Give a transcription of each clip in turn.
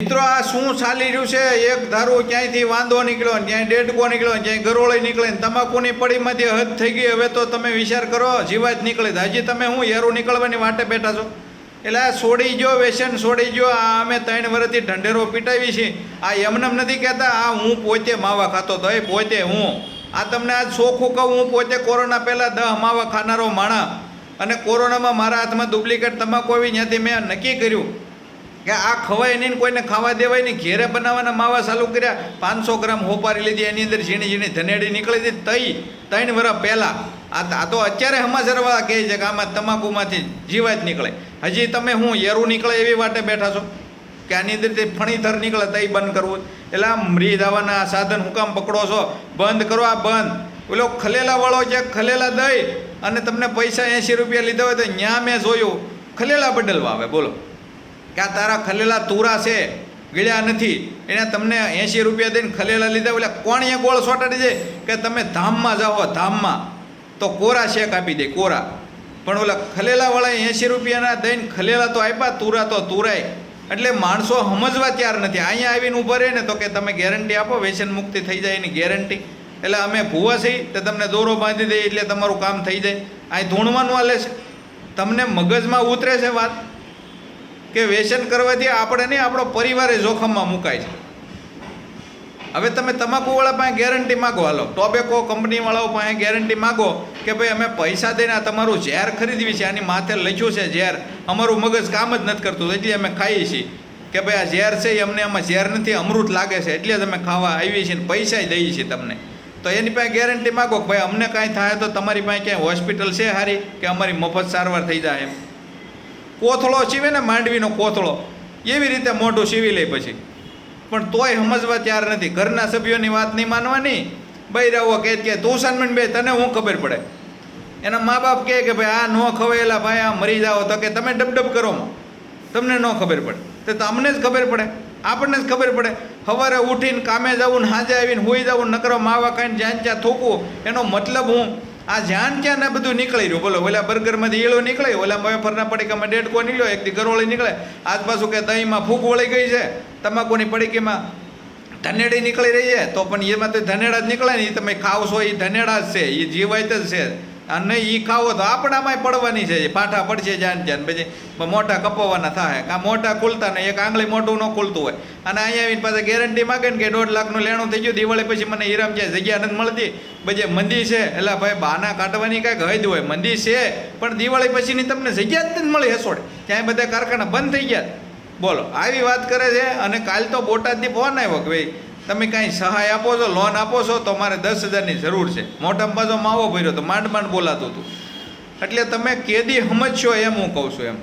મિત્રો, આ શું ચાલી રહ્યું છે? એક ધારું ક્યાંયથી વાંધો નીકળ્યો ને ક્યાંય ડેડકો નીકળ્યો ને ક્યાંય ગરોળી નીકળે, તમાકુની પડીમાંથી હદ થઈ ગઈ. હવે તો તમે વિચાર કરો જીવા જ નીકળે હજી તમે હું યારું નીકળવાની વાટે બેઠા છો? એટલે આ છોડી ગયો વ્યસન છોડી ગયો, આ અમે ત્રણ વર્ષથી ઢંઢેરો પીટાવી છે આ એમનેમ નથી કહેતા, આ હું પોતે માવા ખાતો હતો. એ પોતે હું. આ તમને આજ ચોખ્ખું કહું, હું પોતે કોરોના પહેલાં દહ માવા ખાનારો માણા. અને કોરોનામાં મારા હાથમાં ડુપ્લિકેટ તમાકુ આવી, ત્યાંથી મેં નક્કી કર્યું કે આ ખવાય નહીં કોઈને ખાવા દેવાય નહીં. ઘેરે બનાવવાના માવા ચાલુ કર્યા, પાંચસો ગ્રામ હોપારી લીધી, એની અંદર ઝીણી ઝીણી ધનેડી નીકળી હતી, તઈ ત્રણ વર્ષ પહેલાં. આ આ તો અત્યારે સમાચારવાળા કહે છે કે આમાં તમાકુમાંથી જીવાત નીકળે. હજી તમે હું યરું નીકળે એવી વાટે બેઠા છો? કે આની અંદરથી ફણીથર નીકળે, તઈ બંધ કરવું. એટલે આ મરી દાવાના સાધન હું પકડો છો? બંધ કરો, આ બંધ. પેલો ખલેલા વાળો છે, ખલેલા દઈ અને તમને પૈસા એંશી રૂપિયા લીધા હોય તો ત્યાં મેં જોયું. ખલેલા બદલવા આવે, બોલો. કે આ તારા ખલેલા તુરા છે, ગળ્યા નથી. એને તમને એંશી રૂપિયા દઈને ખલેલા લીધા. એટલે એ ગોળ સોટાડી દે? કે તમે ધામમાં જાઓ ધામમાં. તો કોરા શેક આપી દે, કોરા. પણ ઓલા ખલેલાવાળા એંશી રૂપિયાના દઈને ખલેલા તો આપ્યા, તુરા તો તુરાય. એટલે માણસો સમજવા ત્યાર નથી. અહીંયા આવીને ઊભા રહે ને તો કે તમે ગેરંટી આપો, વ્યસન મુક્તિ થઈ જાય એની ગેરંટી. એટલે અમે ભૂવા છીએ તો તમને દોરો બાંધી દઈએ એટલે તમારું કામ થઈ જાય. અહીં ધૂણવાનું હાલે છે. તમને મગજમાં ઉતરે છે વાત. કે વ્યસન કરવાથી આપણે નહીં, આપણો પરિવારે જોખમમાં મુકાય છે. હવે તમે તમાકુવાળા પાસે ગેરંટી માગો, હાલો. ટોબેકો કંપનીવાળાઓ પાસે ગેરંટી માગો કે ભાઈ, અમે પૈસા દઈને આ તમારું ઝેર ખરીદવી છે, આની માથે લખ્યું છે ઝેર. અમારું મગજ કામ જ નથી કરતું, એટલે અમે ખાઈએ છીએ. કે ભાઈ, આ ઝેર છે, એ અમને આમાં ઝેર નથી, અમૃત લાગે છે, એટલે જ અમે ખાવા આવીએ છીએ પૈસા દઈએ છીએ તમને. તો એની પાસે ગેરંટી માગો કે ભાઈ, અમને કાંઈ થાય તો તમારી પાસે ક્યાંય હોસ્પિટલ છે સારી કે અમારી મફત સારવાર થઈ જાય એમ. કોથળો સીવે ને માંડવીનો કોથળો. એવી રીતે મોઢું સીવી લે પછી. પણ તોય સમજવા તૈયાર નથી. ઘરના સભ્યોની વાત નહીં માનવાની. બૈરાઓ કહે કે તું સાનમન બે, તને હું ખબર પડે. એના મા બાપ કહે કે ભાઈ, આ ન ખવાયેલા ભાઈ, આ મરી જાઓ તો કે તમે ડબડબ કરો તમને ન ખબર પડે. તો તમને જ ખબર પડે. આપણને જ ખબર પડે. સવારે ઉઠીને કામે જવું ને સાંજે આવીને હોઈ જવું નકરો માવા કાંઈ જ્યાં જ્યાં થૂકવું એનો મતલબ હું આ જાણ ક્યાં ને બધું નીકળી રહ્યું? બોલો, ઓલા બર્ગરમાંથી ઈળો નીકળે, ઓલા વેફરના પડીકામાં ડેડકો નીકળ્યો એકથી ગરોળી નીકળે. આજ પાછું કે દહીંમાં ફૂગ વળી ગઈ છે, તમાકુની પડીકીમાં ધનેડી નીકળી રહી છે, તો પણ એમાં તો ધનેડા જ નીકળે ને એ તમે ખાવશો એ ધનેડા જ છે એ જીવાય જ છે. અને એ ખાવો તો આપણામાંય પડવાની છે પાઠા પડશે જ્યાં જ્યાં પછી મોટા કપાવવાના થાય. કાં મોટા ખુલતા નહીં, એક આંગળી મોટું ન ખુલતું હોય. અને અહીંયા આવીને પાછા ગેરંટી માગે ને કે દોઢ લાખનું લેણું થઈ ગયું, દિવાળી પછી મને હીરામ જાય જગ્યા નથી મળતી. પછી મંદી છે એટલે ભાઈ, બાના કાઢવાની કાંઈક હદ હોય. મંદી છે, પણ દિવાળી પછીની તમને જગ્યા જ નથી મળી હસોડે. ત્યાં બધા કારખાના બંધ થઈ ગયા. બોલો, આવી વાત કરે છે, અને કાલ તો બોટાદથી ફોન આવ્યો કે ભાઈ તમે કાંઈ સહાય આપો છો લોન આપો છો, તો મારે દસ હજારની જરૂર છે. મોટામાં પાછો માવો ભર્યો તો માંડ માંડ બોલાતું હતું. એટલે તમે કેદી સમજશો એમ હું કહું છું એમ.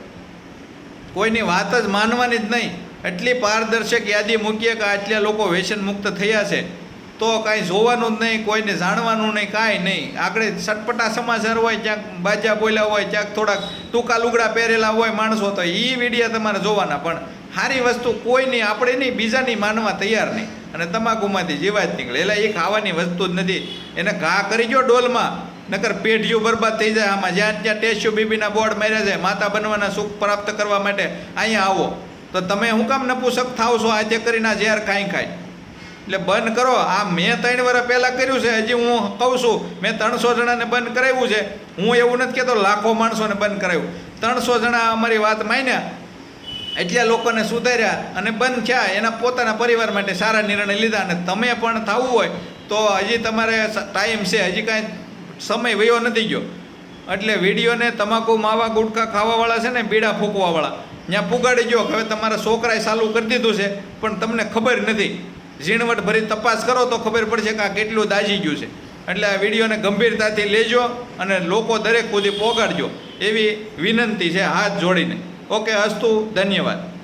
કોઈની વાત જ માનવાની જ નહીં. એટલી પારદર્શક યાદી મૂકીએ કે આટલા લોકો વ્યસન મુક્ત થયા છે. તો કાંઈ જોવાનું જ નહીં, કોઈને જાણવાનું નહીં, કાંઈ નહીં. આગળ સટપટા સમાચાર હોય, ક્યાંક બાજા બોલ્યા હોય, ક્યાંક થોડાક ટૂંકા લુગડા પહેરેલા હોય માણસો, તો એ વિડીયા તમારે જોવાના. પણ સારી વસ્તુ કોઈની, આપણે નહીં, બીજાની માનવા તૈયાર નહીં. અને તમાકુમાંથી જીવાત નીકળે. એટલે એ ખાવાની વસ્તુ જ નથી. એને ઘા કરી જો ડોલમાં. નકર પેઢીઓ બરબાદ થઈ જાય આમાં. જ્યાં ત્યાં ટેસ્યુ બીબીના બોર્ડ માર્યા છે, માતા બનવાના સુખ પ્રાપ્ત કરવા માટે. અહીંયા આવો. તો તમે હું કામ નપુસક થાવ છો? આજે કરીને ઝેર ખાઈ ખાઈ એટલે બંધ કરો. આ મેં ત્રણ વર્ષ પહેલાં કર્યું છે. હજી હું કહું છું, મેં ત્રણસો જણાને બંધ કરાવ્યું છે. હું એવું નથી કહેતો, લાખો માણસોને બંધ કરાવ્યું. ત્રણસો જણા અમારી વાત માન્યા. એટલા લોકોને સુધાર્યા અને બંધ થયા. એના પોતાના પરિવાર માટે સારા નિર્ણય લીધા અને તમે પણ થવું હોય તો હજી તમારે ટાઈમ છે. હજી કાંઈ સમય વયો નથી ગયો. એટલે વિડીયોને તમાકુ, માવા, ગુટખા ખાવાવાળા છે ને, બીડા ફૂંકવાવાળા. ત્યાં પુગાડી ગયો હવે તમારા છોકરાએ ચાલુ કરી દીધું છે, પણ તમને ખબર નથી. ઝીણવટ ભરી તપાસ કરો તો ખબર પડશે કે આ કેટલું દાજી ગયું છે. એટલે આ વિડીયોને ગંભીરતાથી લેજો અને લોકો દરેક સુધી પોગાડજો. એવી વિનંતી છે હાથ જોડીને. ઓકે અસ્તુ ધન્યવાદ.